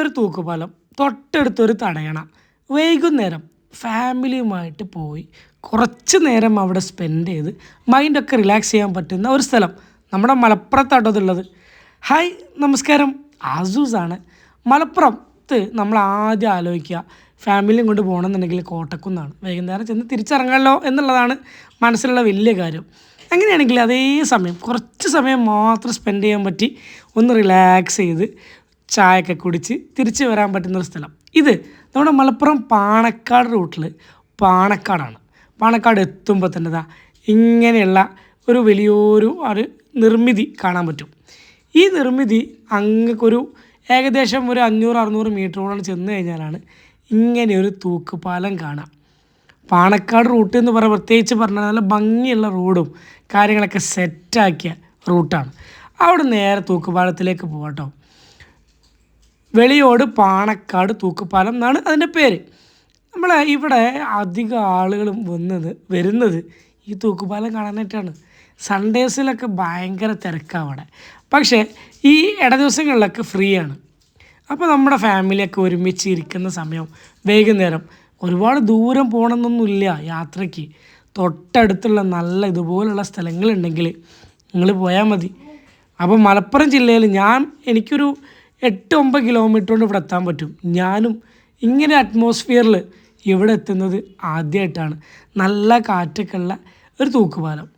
ഒരു തൂക്കുപാലം തൊട്ടടുത്തൊരു തടയണ. വൈകുന്നേരം ഫാമിലിയുമായിട്ട് പോയി കുറച്ച് നേരം അവിടെ സ്പെൻഡ് ചെയ്ത് മൈൻഡൊക്കെ റിലാക്സ് ചെയ്യാൻ പറ്റുന്ന ഒരു സ്ഥലം നമ്മുടെ മലപ്പുറത്താട്ടോ ഉള്ളത് ഹായ് നമസ്കാരം. ആസൂസാണ്. മലപ്പുറത്ത് നമ്മൾ ആദ്യം ആലോചിക്കുക ഫാമിലിയും കൊണ്ട് പോകണമെന്നുണ്ടെങ്കിൽ കോട്ടക്കുന്നാണ്. വൈകുന്നേരം ചെന്ന് തിരിച്ചിറങ്ങാമല്ലോ എന്നുള്ളതാണ് മനസ്സിലുള്ള വലിയ കാര്യം. അങ്ങനെയാണെങ്കിൽ അതേ സമയം കുറച്ച് സമയം മാത്രം സ്പെൻഡ് ചെയ്യാൻ പറ്റി ഒന്ന് റിലാക്സ് ചെയ്ത് ചായയൊക്കെ കുടിച്ച് തിരിച്ചു വരാൻ പറ്റുന്നൊരു സ്ഥലം. ഇത് നമ്മുടെ മലപ്പുറം പാണക്കാട് റൂട്ടിൽ പാണക്കാടാണ്. പാണക്കാട് എത്തുമ്പോൾ തന്നെ ഇതാ ഇങ്ങനെയുള്ള ഒരു വലിയൊരു ഒരു നിർമ്മിതി കാണാൻ പറ്റും. ഈ നിർമ്മിതി അങ്ങക്കൊരു ഏകദേശം ഒരു അഞ്ഞൂറ് അറുന്നൂറ് മീറ്ററോളം ചെന്ന് കഴിഞ്ഞാലാണ് ഇങ്ങനെയൊരു തൂക്കുപാലം കാണാം. പാണക്കാട് റൂട്ട് എന്ന് പറയുമ്പോൾ പ്രത്യേകിച്ച് പറഞ്ഞാൽ നല്ല ഭംഗിയുള്ള റോഡും കാര്യങ്ങളൊക്കെ സെറ്റാക്കിയ റൂട്ടാണ്. അവിടെ നേരെ തൂക്കുപാലത്തിലേക്ക് പോകട്ടോ വെളിയോട് പാണക്കാട് തൂക്കുപാലം എന്നാണ് അതിന്റെ പേര്. നമ്മളെ ഇവിടെ അധികം ആളുകളും വന്നത് വരുന്നത് ഈ തൂക്കുപാലം കാണാനായിട്ടാണ്. സൺഡേസിലൊക്കെ ഭയങ്കര തിരക്കാണ് അവിടെ. പക്ഷേ ഈ ഇട ദിവസങ്ങളിലൊക്കെ ഫ്രീ ആണ് അപ്പോൾ നമ്മുടെ ഫാമിലിയൊക്കെ ഒരുമിച്ച് ഇരിക്കുന്ന സമയം വൈകുന്നേരം ഒരുപാട് ദൂരം പോകണമെന്നൊന്നുമില്ല യാത്രയ്ക്ക്. തൊട്ടടുത്തുള്ള നല്ല ഇതുപോലുള്ള സ്ഥലങ്ങളുണ്ടെങ്കിൽ നിങ്ങൾ പോയാൽ മതി. അപ്പോൾ മലപ്പുറം ജില്ലയിൽ ഞാൻ എനിക്കൊരു എട്ട് ഒമ്പത് കിലോമീറ്റർ കൊണ്ട് ഇവിടെ എത്താൻ പറ്റും. ഞാനും ഇങ്ങനെ അറ്റ്മോസ്ഫിയറിൽ ഇവിടെ എത്തുന്നത് ആദ്യമായിട്ടാണ് നല്ല കാറ്റൊക്കെ ഉള്ള ഒരു തൂക്കുപാലം.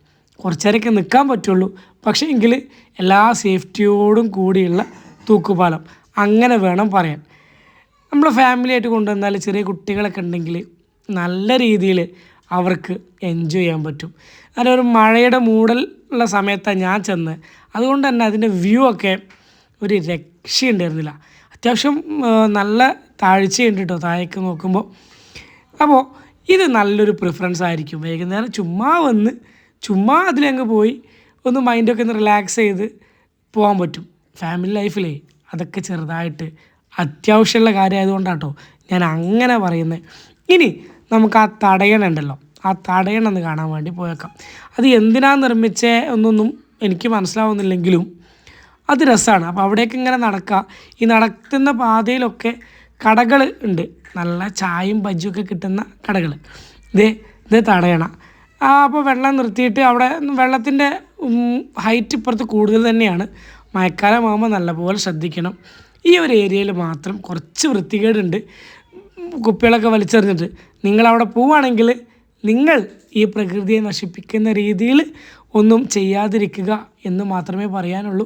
കുറച്ചേരൊക്കെ നിൽക്കാൻ പറ്റുള്ളൂ. പക്ഷേ എങ്കിൽ എല്ലാ സേഫ്റ്റിയോടും കൂടിയുള്ള തൂക്കുപാലം. അങ്ങനെ വേണം പറയാൻ. നമ്മൾ ഫാമിലിയായിട്ട് കൊണ്ടുവന്നാൽ ചെറിയ കുട്ടികളൊക്കെ ഉണ്ടെങ്കിൽ നല്ല രീതിയിൽ അവർക്ക് എൻജോയ് ചെയ്യാൻ പറ്റും. അങ്ങനെ ഒരു മഴയുടെ മൂടൽ ഉള്ള സമയത്താണ് ഞാൻ ചെന്ന്. അതുകൊണ്ട് തന്നെ അതിന്റെ വ്യൂ ഒക്കെ ഒരു രക്ഷയുണ്ടായിരുന്നില്ല അത്യാവശ്യം ആ, നല്ല താഴ്ചയുണ്ട് കേട്ടോ താഴേക്ക് നോക്കുമ്പോൾ. അപ്പോൾ ഇത് നല്ലൊരു പ്രിഫറൻസ് ആയിരിക്കും. വൈകുന്നേരം ചുമ്മാ വന്ന് ചുമ്മാ അതിലങ്ങ് പോയി ഒന്ന് മൈൻഡൊക്കെ ഒന്ന് റിലാക്സ് ചെയ്ത് പോകാൻ പറ്റും. ഫാമിലി ലൈഫിലേ അതൊക്കെ ചെറുതായിട്ട് അത്യാവശ്യമുള്ള കാര്യമായതുകൊണ്ടാണ് കേട്ടോ ഞാൻ അങ്ങനെ പറയുന്നത് ഇനി നമുക്ക് ആ തടയണ ഉണ്ടല്ലോ. ആ തടയണ ഒന്ന് കാണാൻ വേണ്ടി പോയേക്കാം. അത് എന്തിനാണ് നിർമ്മിച്ചേ എന്നൊന്നും എനിക്ക് മനസ്സിലാവുന്നില്ലെങ്കിലും അത് രസമാണ് അപ്പോൾ അവിടേക്ക് ഇങ്ങനെ നടക്കുക ഈ നടക്കുന്ന പാതയിലൊക്കെ കടകൾ ഉണ്ട്. നല്ല ചായയും ബജ്ജിയൊക്കെ കിട്ടുന്ന കടകൾ ഇതേ ഇത് തടയണ. അപ്പോൾ വെള്ളം നിർത്തിയിട്ട് അവിടെ വെള്ളത്തിന്റെ ഹൈറ്റ് ഇപ്പുറത്ത് കൂടുതൽ തന്നെയാണ്. മഴക്കാലമാകുമ്പോൾ നല്ലപോലെ ശ്രദ്ധിക്കണം. ഈ ഒരു ഏരിയയിൽ മാത്രം കുറച്ച് വൃത്തികേടുണ്ട്. കുപ്പികളൊക്കെ വലിച്ചെറിഞ്ഞിട്ട്. നിങ്ങളവിടെ പോവുകയാണെങ്കിൽ നിങ്ങൾ ഈ പ്രകൃതിയെ നശിപ്പിക്കുന്ന രീതിയിൽ ഒന്നും ചെയ്യാതിരിക്കുക എന്ന് മാത്രമേ പറയാനുള്ളൂ.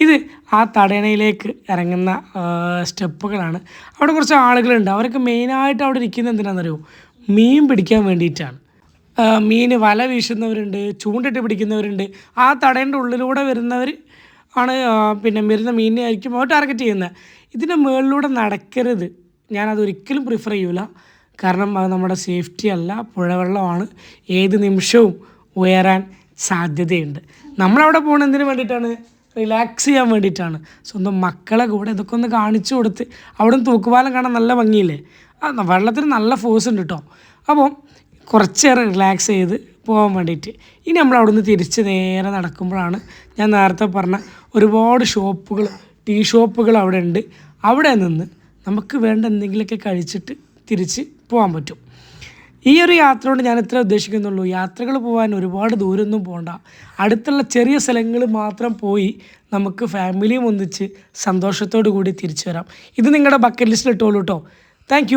ഇത് ആ തടയണയിലേക്ക് ഇറങ്ങുന്ന സ്റ്റെപ്പുകളാണ്. അവിടെ കുറച്ച് ആളുകളുണ്ട്. അവരൊക്കെ മെയിനായിട്ട് അവിടെ ഇരിക്കുന്നത് എന്തിനാണെന്നറിയോ? മീൻ പിടിക്കാൻ വേണ്ടിയിട്ടാണ്. മീൻ വല വീശുന്നവരുണ്ട് ചൂണ്ടിട്ട് പിടിക്കുന്നവരുണ്ട്. ആ തടേന്റെ ഉള്ളിലൂടെ വരുന്നവർ ആണ് പിന്നെ വരുന്ന മീനിനെ ആയിരിക്കും അവർ ടാർഗറ്റ് ചെയ്യുന്നത്. ഇതിന്റെ മുകളിലൂടെ നടക്കരുത്. ഞാനത് ഒരിക്കലും പ്രിഫർ ചെയ്യൂല. കാരണം അത് നമ്മുടെ സേഫ്റ്റി അല്ല പുഴവെള്ളമാണ്. ഏത് നിമിഷവും ഉയരാൻ സാധ്യതയുണ്ട്. നമ്മളവിടെ എന്തിനു വേണ്ടിയിട്ടാണ് റിലാക്സ് ചെയ്യാൻ വേണ്ടിയിട്ടാണ്. സ്വന്തം മക്കളെ കൂടെ ഇതൊക്കെ ഒന്ന് കാണിച്ചു കൊടുത്ത് അവിടെ തൂക്കുപാലം കാണാൻ നല്ല ഭംഗിയില്ലേ? ആ വെള്ളത്തിന് നല്ല ഫോഴ്സ് ഉണ്ട് കേട്ടോ അപ്പം കുറച്ചേറെ റിലാക്സ് ചെയ്ത് പോകാൻ വേണ്ടിയിട്ട് ഇനി നമ്മൾ അവിടെ നിന്ന് തിരിച്ച് നേരെ നടക്കുമ്പോഴാണ് ഞാൻ നേരത്തെ പറഞ്ഞ ഒരുപാട് ഷോപ്പുകൾ ടീ ഷോപ്പുകൾ അവിടെ ഉണ്ട്. അവിടെ നിന്ന് നമുക്ക് വേണ്ട എന്തെങ്കിലുമൊക്കെ കഴിച്ചിട്ട് തിരിച്ച് പോകാൻ പറ്റും. ഈ ഒരു യാത്ര കൊണ്ട് ഞാൻ ഇത്ര ഉദ്ദേശിക്കുന്നുള്ളൂ. യാത്രകൾ പോകാൻ ഒരുപാട് ദൂരമൊന്നും പോകണ്ട അടുത്തുള്ള ചെറിയ സ്ഥലങ്ങൾ മാത്രം പോയി നമുക്ക് ഫാമിലിയും ഒന്നിച്ച് സന്തോഷത്തോടു കൂടി തിരിച്ചു വരാം. ഇത് നിങ്ങളുടെ ബക്കറ്റ് ലിസ്റ്റിൽ ഇട്ടോളൂ കേട്ടോ താങ്ക്